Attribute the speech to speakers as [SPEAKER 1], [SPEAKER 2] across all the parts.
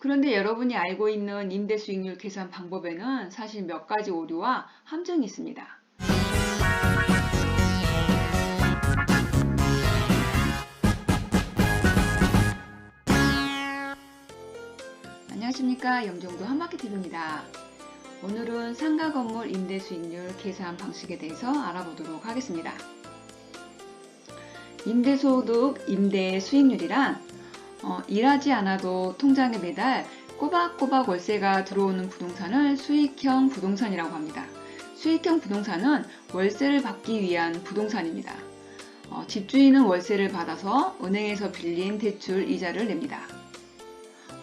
[SPEAKER 1] 그런데 여러분이 알고 있는 임대 수익률 계산 방법에는 사실 몇 가지 오류와 함정이 있습니다. 안녕하십니까 영종도 한마켓TV입니다. 오늘은 상가 건물 임대 수익률 계산 방식에 대해서 알아보도록 하겠습니다. 임대소득 임대 수익률이란 어, 일하지 않아도 통장에 매달 꼬박꼬박 월세가 들어오는 부동산을 수익형 부동산이라고 합니다. 수익형 부동산은 월세를 받기 위한 부동산입니다. 어, 집주인은 월세를 받아서 은행에서 빌린 대출 이자를 냅니다.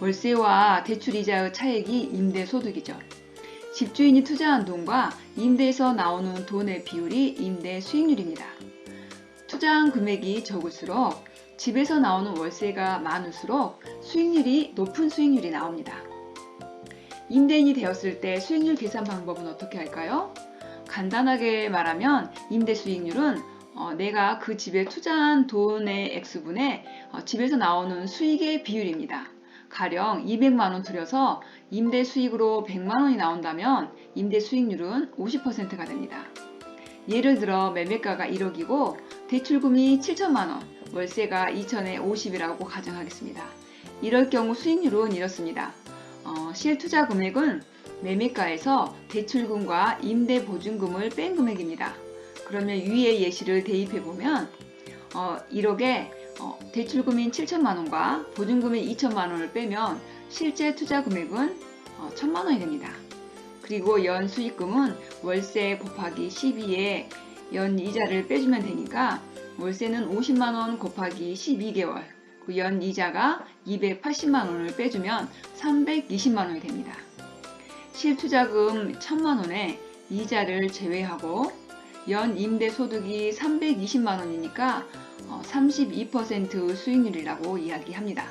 [SPEAKER 1] 월세와 대출 이자의 차액이 임대소득이죠. 집주인이 투자한 돈과 임대에서 나오는 돈의 비율이 임대 수익률입니다. 투자한 금액이 적을수록 집에서 나오는 월세가 많을수록 수익률이 높은 수익률이 나옵니다. 임대인이 되었을 때 수익률 계산 방법은 어떻게 할까요? 간단하게 말하면 임대 수익률은 어, 내가 그 집에 투자한 돈의 액수분의 어, 집에서 나오는 수익의 비율입니다. 가령 200만원 들여서 임대 수익으로 100만원이 나온다면 임대 수익률은 50%가 됩니다. 예를 들어 매매가가 1억이고 대출금이 7천만원, 월세가 2천에 50이라고 가정하겠습니다. 이럴 경우 수익률은 이렇습니다. 어, 실투자 금액은 매매가에서 대출금과 임대 보증금을 뺀 금액입니다. 그러면 위의 예시를 대입해 보면 어, 1억에 어, 대출금인 7천만원과 보증금인 2천만원을 빼면 실제 투자 금액은 어, 1천만원이 됩니다. 그리고 연 수익금은 월세 곱하기 12에 연 이자를 빼주면 되니까 월세는 50만원 곱하기 12개월 그 연 이자가 280만원을 빼주면 320만원이 됩니다. 실투자금 1000만원에 이자를 제외하고 연 임대소득이 320만원이니까 32% 수익률이라고 이야기합니다.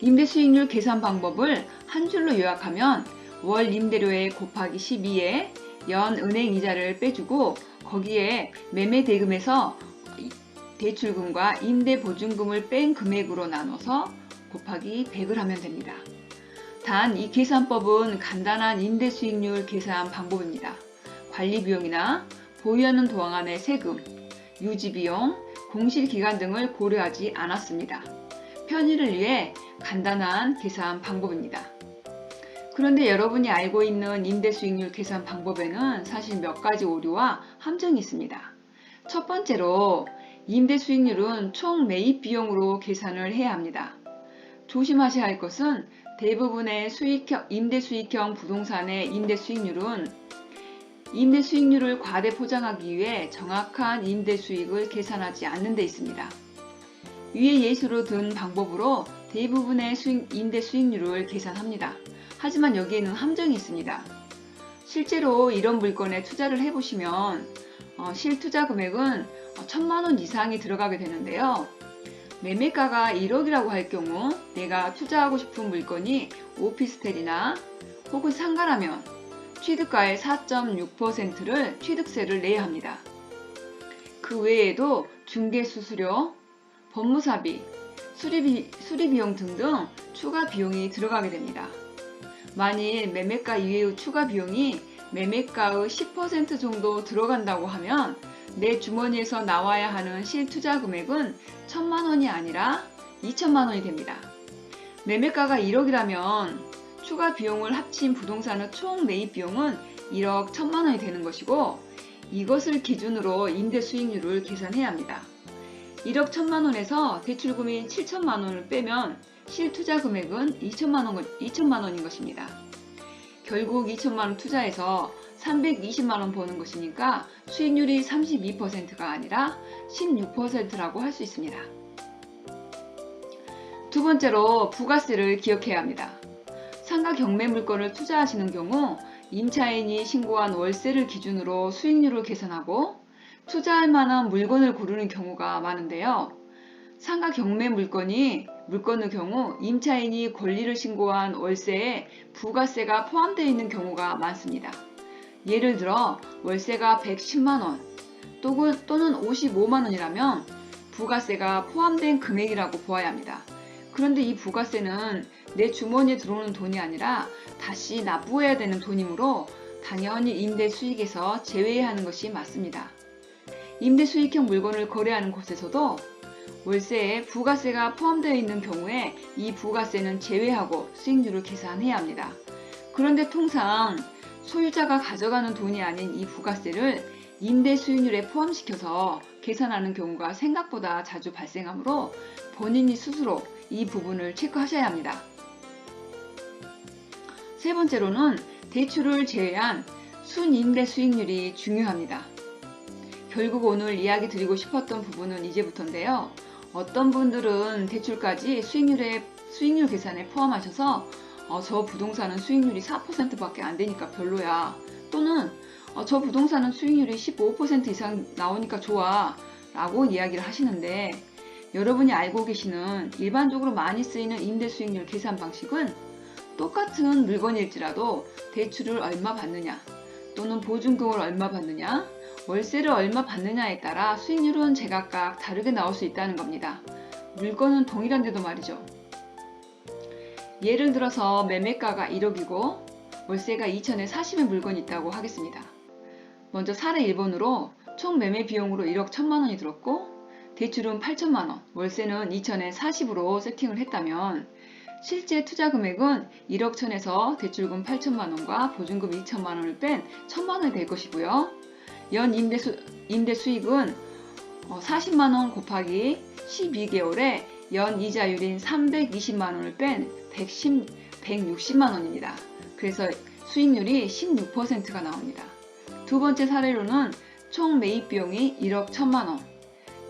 [SPEAKER 1] 임대 수익률 계산 방법을 한 줄로 요약하면 월 임대료에 곱하기 12에 연 은행 이자를 빼주고 거기에 매매 대금에서 대출금과 임대 보증금을 뺀 금액으로 나눠서 곱하기 100을 하면 됩니다. 단 이 계산법은 간단한 임대 수익률 계산 방법입니다. 관리 비용이나 보유하는 도안의 세금, 유지비용, 공실기간 등을 고려하지 않았습니다. 편의를 위해 간단한 계산 방법입니다. 그런데 여러분이 알고 있는 임대 수익률 계산 방법에는 사실 몇 가지 오류와 함정이 있습니다. 첫 번째로 임대 수익률은 총 매입 비용으로 계산을 해야 합니다. 조심하셔야 할 것은 대부분의 수익형, 임대 수익형 부동산의 임대 수익률은 임대 수익률을 과대 포장하기 위해 정확한 임대 수익을 계산하지 않는 데 있습니다. 위에 예시로 든 방법으로 대부분의 수익, 임대 수익률을 계산합니다. 하지만 여기에는 함정이 있습니다. 실제로 이런 물건에 투자를 해보시면 어, 실투자 금액은 천만원 이상이 들어가게 되는데요. 매매가가 1억이라고 할 경우 내가 투자하고 싶은 물건이 오피스텔이나 혹은 상가라면 취득가의 4.6%를 취득세를 내야 합니다. 그 외에도 중개 수수료, 법무사비, 수리비, 수리비용 등등 추가 비용이 들어가게 됩니다. 만일 매매가 이외의 추가 비용이 매매가의 10% 정도 들어간다고 하면 내 주머니에서 나와야 하는 실투자 금액은 1000만원이 아니라 2천만 원이 됩니다. 매매가가 1억이라면 추가 비용을 합친 부동산의 총 매입 비용은 1억 1000만원이 되는 것이고 이것을 기준으로 임대 수익률을 계산해야 합니다. 1억 1000만원에서 대출금인 7천만 원을 빼면 실투자 금액은 2천만 원, 2천만 원인 것입니다. 결국 2천만 원 투자해서 320만 원 버는 것이니까 수익률이 32%가 아니라 16%라고 할 수 있습니다. 두 번째로 부가세를 기억해야 합니다. 상가 경매 물건을 투자하시는 경우 임차인이 신고한 월세를 기준으로 수익률을 계산하고 투자할 만한 물건을 고르는 경우가 많은데요. 상가 경매 물건이 물건의 경우 임차인이 권리를 신고한 월세에 부가세가 포함되어 있는 경우가 많습니다. 예를 들어 월세가 110만원 또는 55만원이라면 부가세가 포함된 금액이라고 보아야 합니다. 그런데 이 부가세는 내 주머니에 들어오는 돈이 아니라 다시 납부해야 되는 돈이므로 당연히 임대 수익에서 제외해야 하는 것이 맞습니다. 임대 수익형 물건을 거래하는 곳에서도 월세에 부가세가 포함되어 있는 경우에 이 부가세는 제외하고 수익률을 계산해야 합니다. 그런데 통상 소유자가 가져가는 돈이 아닌 이 부가세를 임대 수익률에 포함시켜서 계산하는 경우가 생각보다 자주 발생하므로 본인이 스스로 이 부분을 체크하셔야 합니다. 세 번째로는 대출을 제외한 순임대 수익률이 중요합니다. 결국 오늘 이야기 드리고 싶었던 부분은 이제부터인데요. 어떤 분들은 대출까지 수익률에 수익률 계산에 포함하셔서 어, 저 부동산은 수익률이 4%밖에 안 되니까 별로야. 또는 어, 저 부동산은 수익률이 15% 이상 나오니까 좋아. 라고 이야기를 하시는데 여러분이 알고 계시는 일반적으로 많이 쓰이는 임대 수익률 계산 방식은 똑같은 물건일지라도 대출을 얼마 받느냐 또는 보증금을 얼마 받느냐 월세를 얼마 받느냐에 따라 수익률은 제각각 다르게 나올 수 있다는 겁니다. 물건은 동일한데도 말이죠. 예를 들어서 매매가가 1억이고 월세가 2천에 40의 물건이 있다고 하겠습니다. 먼저 사례 1번으로 총 매매 비용으로 1억 1천만 원이 들었고 대출은 8천만 원, 월세는 2천에 40으로 세팅을 했다면 실제 투자 금액은 1억 천에서 대출금 8천만 원과 보증금 2천만 원을 뺀 1천만 원이 될 것이고요. 연 임대, 수, 임대 수익은 40만 원 곱하기 12개월에 연 이자율인 320만 원을 뺀 110, 160만 원입니다. 그래서 수익률이 16%가 나옵니다. 두 번째 사례로는 총 매입 비용이 1억 1천만 원,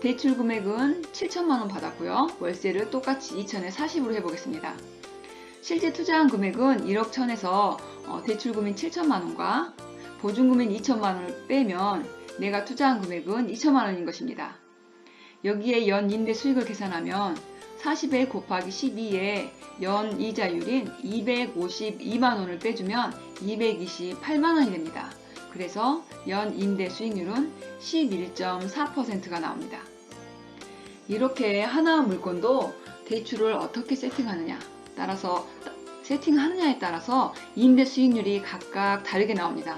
[SPEAKER 1] 대출 금액은 7천만 원 받았고요. 월세를 똑같이 2천에 40으로 해보겠습니다. 실제 투자한 금액은 1억 천에서 어, 대출금인 7천만 원과 보증금인 2천만 원을 빼면 내가 투자한 금액은 2천만 원인 것입니다. 여기에 연 임대 수익을 계산하면 40에 곱하기 12에 연 이자율인 252만 원을 빼주면 228만 원이 됩니다. 그래서 연 임대 수익률은 11.4%가 나옵니다. 이렇게 하나 물건도 대출을 어떻게 세팅하느냐 따라서 세팅하느냐에 따라서 임대 수익률이 각각 다르게 나옵니다.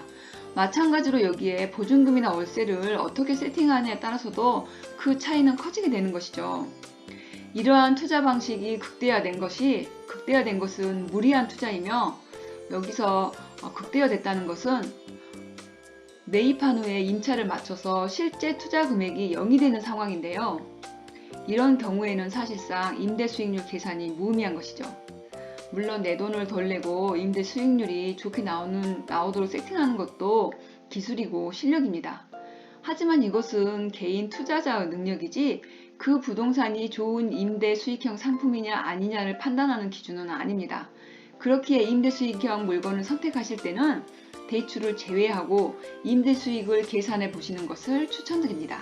[SPEAKER 1] 마찬가지로 여기에 보증금이나 월세를 어떻게 세팅하느냐에 따라서도 그 차이는 커지게 되는 것이죠. 이러한 투자 방식이 극대화된 것이 극대화된 것은 무리한 투자이며 여기서 어, 극대화됐다는 것은 매입한 후에 임차를 맞춰서 실제 투자 금액이 0이 되는 상황인데요. 이런 경우에는 사실상 임대 수익률 계산이 무의미한 것이죠. 물론 내 돈을 덜 내고 임대 수익률이 좋게 나오는, 나오도록 세팅하는 것도 기술이고 실력입니다. 하지만 이것은 개인 투자자의 능력이지 그 부동산이 좋은 임대 수익형 상품이냐 아니냐를 판단하는 기준은 아닙니다. 그렇기에 임대 수익형 물건을 선택하실 때는 대출을 제외하고 임대 수익을 계산해 보시는 것을 추천드립니다.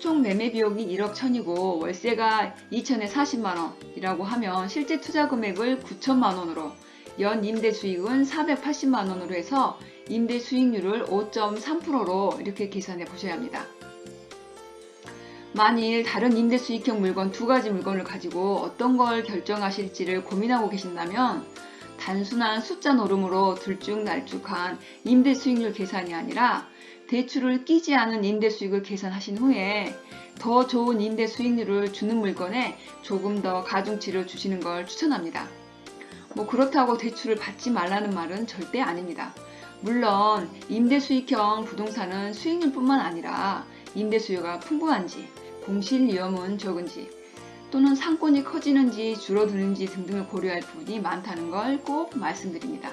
[SPEAKER 1] 총 매매 비용이 1억 천이고 월세가 2천에 40만 원이라고 하면 실제 투자 금액을 9천만 원으로 연 임대 수익은 480만 원으로 해서 임대 수익률을 5.3%로 이렇게 계산해 보셔야 합니다. 만일 다른 임대 수익형 물건 두 가지 물건을 가지고 어떤 걸 결정하실지를 고민하고 계신다면 단순한 숫자 노름으로 들쭉날쭉한 임대 수익률 계산이 아니라 대출을 끼지 않은 임대 수익을 계산하신 후에 더 좋은 임대 수익률을 주는 물건에 조금 더 가중치를 주시는 걸 추천합니다. 뭐 그렇다고 대출을 받지 말라는 말은 절대 아닙니다. 물론 임대 수익형 부동산은 수익률뿐만 아니라 임대 수요가 풍부한지 공실 위험은 적은지 또는 상권이 커지는지 줄어드는지 등등을 고려할 부분이 많다는 걸 꼭 말씀드립니다.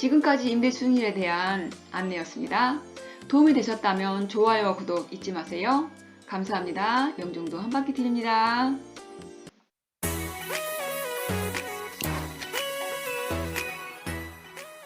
[SPEAKER 1] 지금까지 임대 수익률에 대한 안내였습니다. 도움이 되셨다면 좋아요와 구독 잊지 마세요. 감사합니다. 명종도 한바퀴 드립니다.